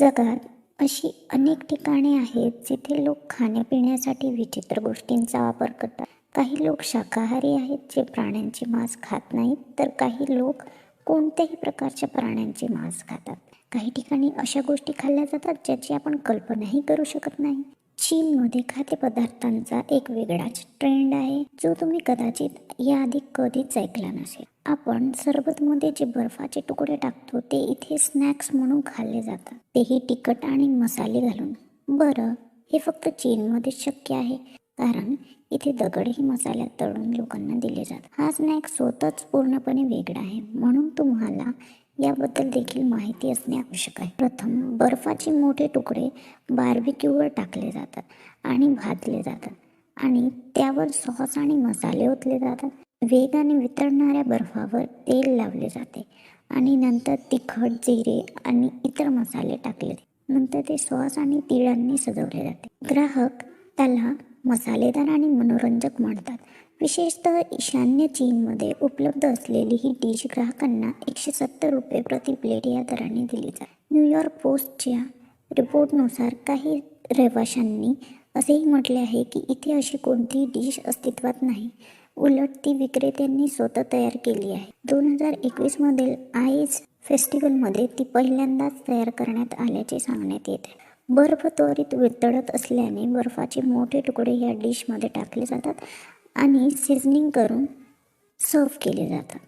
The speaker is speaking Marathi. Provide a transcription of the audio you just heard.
जगात अशी अनेक ठिकाणे आहेत जिथे लोक खाण्यापिण्यासाठी विचित्र गोष्टींचा वापर करतात. काही लोक शाकाहारी आहेत जे प्राण्यांचे मांस खात नाहीत तर काही लोक कोणत्याही प्रकारच्या प्राण्यांचे मांस खातात. काही ठिकाणी अशा गोष्टी खाल्ल्या जातात ज्याची आपण कल्पनाही करू शकत नाही. चीनमध्ये खाद्यपदार्थांचा एक वेगळाच ट्रेंड आहे जो तुम्ही कदाचित याआधी कधीच ऐकला नसेल. आपण सरबतमध्ये जे बर्फाचे तुकडे टाकतो ते इथे स्नॅक्स म्हणून खाल्ले जातात. तेही तिखट आणि मसाले घालून. बरं हे फक्त चीनमध्ये शक्य आहे कारण इथे दगडही मसाल्यात तळून लोकांना दिले जातात. हा स्नॅक स्वतःच पूर्णपणे वेगळा आहे म्हणून तुम्हाला याबद्दल देखील माहिती असणे आवश्यक आहे. प्रथम बर्फाचे मोठे तुकडे बार्बिक्यूवर टाकले जातात आणि भाजले जातात आणि त्यावर सॉस आणि मसाले ओतले जातात. वेगाने वितळणाऱ्या बर्फावर तेल लावले जाते आणि नंतर तिखट जिरे आणि इतर मसाले टाकले नंतर ते सॉस आणि तिळांनी सजवले जाते. ग्राहक त्याला मसालेदार आणि मनोरंजक म्हणतात विशेषतः ईशान्य चीनमध्ये उपलब्ध असलेली ही डिश ग्राहकांना एकशे सत्तर रुपये प्रति प्लेट या दराने दिली जाते. न्यूयॉर्क पोस्टच्या रिपोर्टनुसार काही रहिवाशांनी असेही म्हटले आहे की इथे अशी कोणतीही डिश अस्तित्वात नाही. उलट ती विक्रेत्यांनी स्वतः तयार केली आहे. दोन हजार एकवीसमधील आईज फेस्टिवलमध्ये ती पहिल्यांदाच तयार करण्यात आल्याचे सांगण्यात येते. बर्फ त्वरित वितळत असल्याने बर्फाचे मोठे तुकडे या डिशमध्ये टाकले जातात आणि सिझनिंग करून सर्व केले जातात.